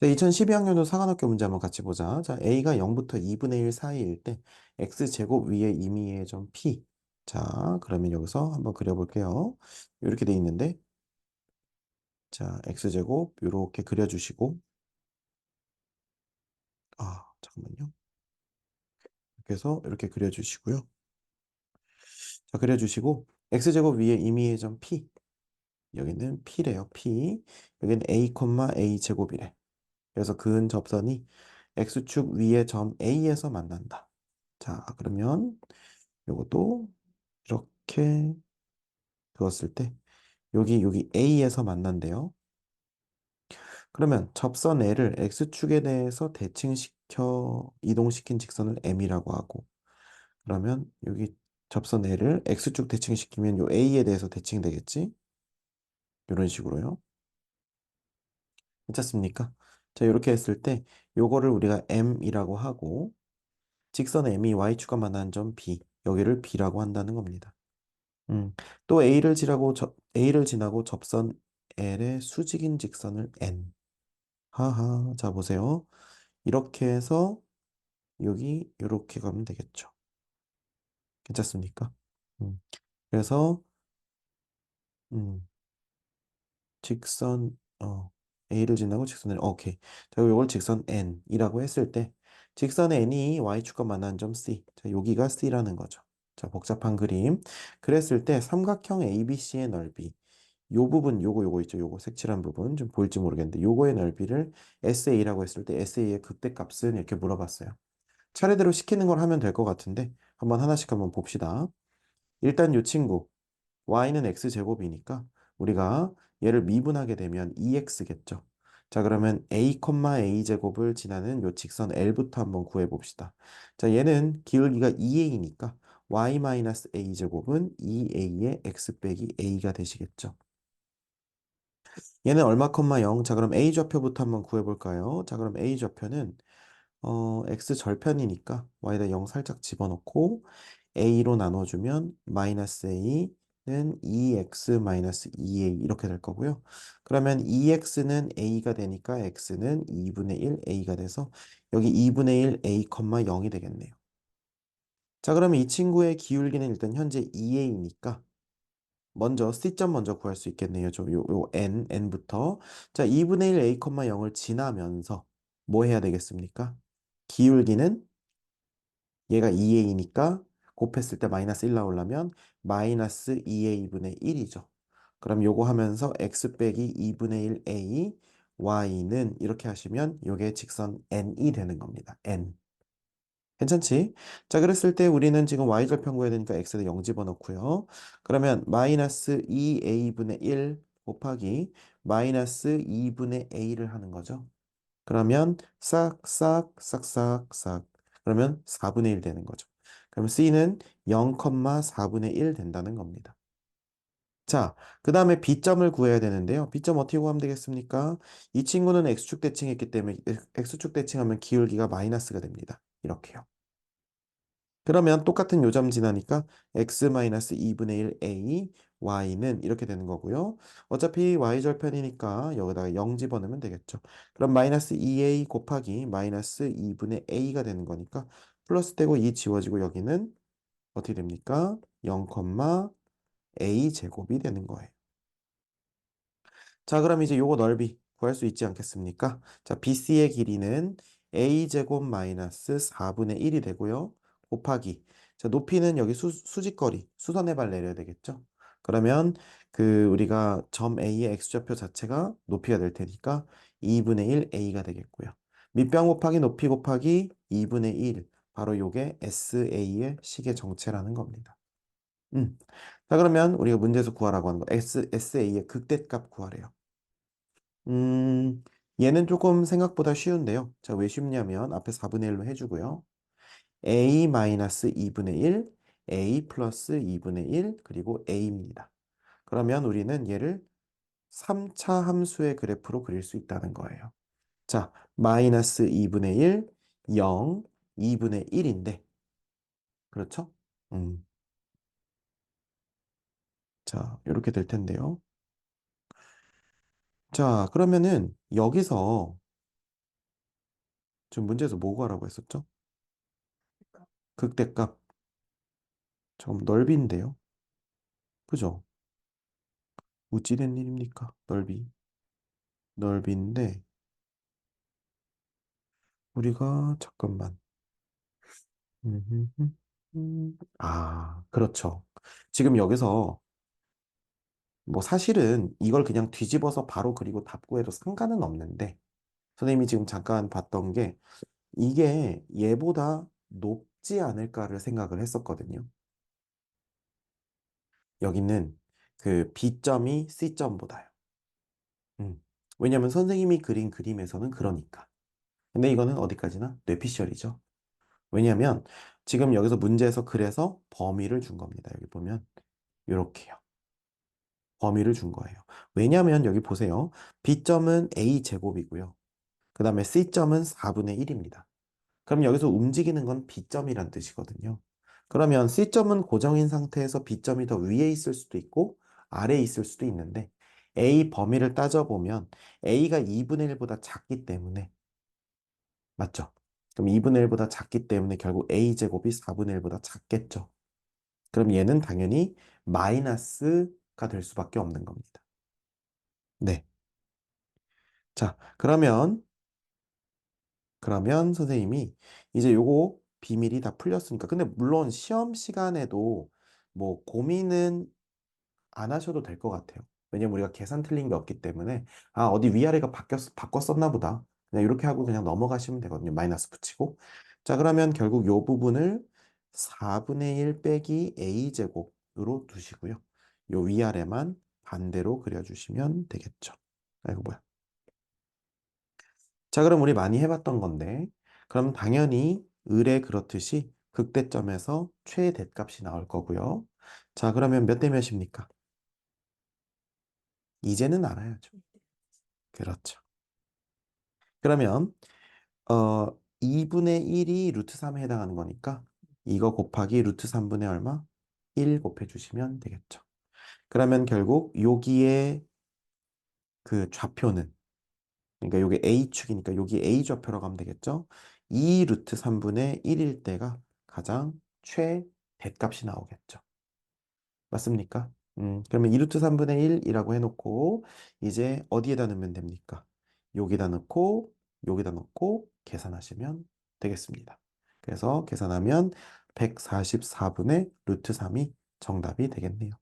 네, 2012학년도 사관학교 문제 한번 같이 보자. 자, a가 0부터 2분의 1 사이일 때 x제곱 위에 임의의 점 p. 자, 그러면 여기서 한번 그려볼게요. 이렇게 돼 있는데, 자, x제곱 이렇게 그려주시고, 아, 잠깐만요. 이렇게 해서 이렇게 그려주시고요. 자, 그려주시고, x제곱 위에 임의의 점 p. 여기는 p래요, p. 여기는 a, a 제곱이래. 그래서 그은 접선이 x축 위의 점 a에서 만난다. 자, 그러면 요것도 이렇게 그었을 때 여기 여기 A에서 만난대요. 그러면 접선 L을 X축에 대해서 대칭시켜 이동시킨 직선을 M이라고 하고 그러면 여기 접선 L을 X축 대칭시키면 요 A에 대해서 대칭되겠지? 이런 식으로요. 괜찮습니까? 자, 이렇게 했을 때 요거를 우리가 M이라고 하고 직선 M이 Y축과 만나는 점 B 여기를 B라고 한다는 겁니다. 음, 또 A를 지나고 접, A를 지나고 접선 L의 수직인 직선을 N. 하하, 자 보세요. 이렇게 해서 여기 이렇게 가면 되겠죠. 괜찮습니까? 음, 그래서 음, 직선 어, A를 지나고 직선 L. 오케이. 자, 이걸 직선 N이라고 했을 때 직선 N이 Y축과 만나는 점 C. 자, 여기가 C라는 거죠. 자, 복잡한 그림. 그랬을 때 삼각형 ABC의 넓이 요 부분 요거 요거 있죠 요거 색칠한 부분 좀 보일지 모르겠는데 요거의 넓이를 SA라고 했을 때 SA의 극대값은 이렇게 물어봤어요 차례대로 시키는 걸 하면 될 것 같은데 한번 하나씩 한번 봅시다 일단 요 친구 y는 x제곱이니까 우리가 얘를 미분하게 되면 2x겠죠 자 그러면 a, a제곱을 지나는 요 직선 L부터 한번 구해 봅시다 자 얘는 기울기가 2a니까 y-a제곱은 2a의 x 빼기 a가 되시겠죠 얘는 얼마 컴마 0. 자, 그럼 A 좌표부터 한번 구해볼까요? 자, 그럼 A 좌표는 어, x 절편이니까 y에다 0 살짝 집어넣고 a로 나눠주면 마이너스 a 는 2x 마이너스 2a 이렇게 될 거고요. 그러면 2x는 a가 되니까 x는 2분의 1 a가 돼서 여기 2분의 1 a, 0이 되겠네요. 자, 그러면 이 친구의 기울기는 일단 현재 2a니까 먼저 C점 먼저 구할 수 있겠네요. 좀 요, 요 n, n부터. 자, 2분의 1 a, 0을 지나면서 뭐 해야 되겠습니까? 기울기는 얘가 2a니까 곱했을 때 마이너스 1 나오려면 마이너스 2a분의 1이죠. 그럼 요거 하면서 x 빼기 2분의 1 a, y는 이렇게 하시면 요게 직선 n이 되는 겁니다. n. 괜찮지? 자, 그랬을 때 우리는 지금 y절편 구해야 되니까 x에다 0 집어넣고요. 그러면 마이너스 2a분의 1 곱하기 마이너스 2분의 a를 하는 거죠. 그러면 싹 싹 싹 싹 싹 그러면 4분의 1 되는 거죠. 그럼 c는 0,4분의 1 된다는 겁니다. 자, 그 다음에 b점을 구해야 되는데요. b점 어떻게 구하면 되겠습니까? 이 친구는 x축 대칭했기 때문에 x축 대칭하면 기울기가 마이너스가 됩니다. 이렇게요. 그러면 똑같은 요점 지나니까 x-2분의 1 a, y는 이렇게 되는 거고요. 어차피 y절편이니까 여기다가 0 집어넣으면 되겠죠. 그럼 마이너스 2a 곱하기 마이너스 2분의 a가 되는 거니까 플러스 되고 2 지워지고 여기는 어떻게 됩니까? 0, a 제곱이 되는 거예요. 자, 그럼 이제 요거 넓이 구할 수 있지 않겠습니까? 자, BC의 길이는 a제곱 마이너스 4분의 1이 되고요. 곱하기. 자, 높이는 여기 수, 수직거리, 수선의 발 내려야 되겠죠? 그러면 그 우리가 점 A의 x좌표 자체가 높이가 될 테니까 2분의 1 A가 되겠고요. 밑변 곱하기 높이 곱하기 2분의 1. 바로 요게 SA의 식의 정체라는 겁니다. 음. 자, 그러면 우리가 문제에서 구하라고 하는 거 S, SA의 극대값 구하래요. 음, 얘는 조금 생각보다 쉬운데요. 자, 왜 쉽냐면 앞에 4분의 1로 해주고요. a 마이너스 2분의 1, a 플러스 2분의 1, 그리고 a입니다. 그러면 우리는 얘를 3차 함수의 그래프로 그릴 수 있다는 거예요. 자, 마이너스 2분의 1, 0, 2분의 1인데, 그렇죠? 음. 자, 이렇게 될 텐데요. 자, 그러면은 여기서 지금 문제에서 뭐 구하라고 했었죠? 극대값. 잠깐 넓이인데요. 그죠? 어찌된 일입니까? 넓이. 넓이인데 우리가 잠깐만. 음. 아, 그렇죠. 지금 여기서 뭐 사실은 이걸 그냥 뒤집어서 바로 그리고 답 구해도 상관은 없는데 선생님이 지금 잠깐 봤던 게 이게 얘보다 높지 않을까를 생각을 했었거든요. 여기는 그 B점이 C점보다요. 음. 왜냐면 선생님이 그린 그림에서는 그러니까. 근데 이거는 어디까지나 뇌피셜이죠. 왜냐면 지금 여기서 문제에서 그래서 범위를 준 겁니다. 여기 보면 이렇게요. 범위를 준 거예요. 왜냐면 여기 보세요. B점은 A제곱이고요. 그 다음에 C점은 4분의 1입니다. 그럼 여기서 움직이는 건 B점이란 뜻이거든요. 그러면 C점은 고정인 상태에서 B점이 더 위에 있을 수도 있고 아래에 있을 수도 있는데 A 범위를 따져보면 A가 2분의 1보다 작기 때문에 맞죠? 그럼 2분의 1보다 작기 때문에 결국 A제곱이 4분의 1보다 작겠죠. 그럼 얘는 당연히 마이너스가 될 수밖에 없는 겁니다. 네. 자, 그러면 그러면 선생님이 이제 요거 비밀이 다 풀렸으니까 근데 물론 시험 시간에도 뭐 고민은 안 하셔도 될 것 같아요. 왜냐면 우리가 계산 틀린 게 없기 때문에 아 어디 위아래가 바뀌었 바꿨었나 보다. 그냥 이렇게 하고 그냥 넘어가시면 되거든요. 마이너스 붙이고. 자 그러면 결국 요 부분을 4분의 1 빼기 a제곱으로 두시고요. 요 위아래만 반대로 그려주시면 되겠죠. 아이고 뭐야. 자, 그럼 우리 많이 해봤던 건데, 그럼 당연히 을에 그렇듯이 극대점에서 최대값이 나올 거고요. 자, 그러면 몇 대 몇입니까? 이제는 알아야죠. 그렇죠. 그러면 어 2분의 1이 루트 3에 해당하는 거니까 이거 곱하기 루트 3분의 얼마? 1 곱해주시면 되겠죠. 그러면 결국 여기에 그 좌표는 그러니까 요게 A축이니까 여기 A 좌표라고 하면 되겠죠. 2 루트 3분의 1일 때가 가장 최대값이 나오겠죠. 맞습니까? 음, 그러면 2 루트 3분의 1이라고 해놓고 이제 어디에다 넣으면 됩니까? 여기다 넣고 여기다 넣고 계산하시면 되겠습니다. 그래서 계산하면 144분의 루트 3이 정답이 되겠네요.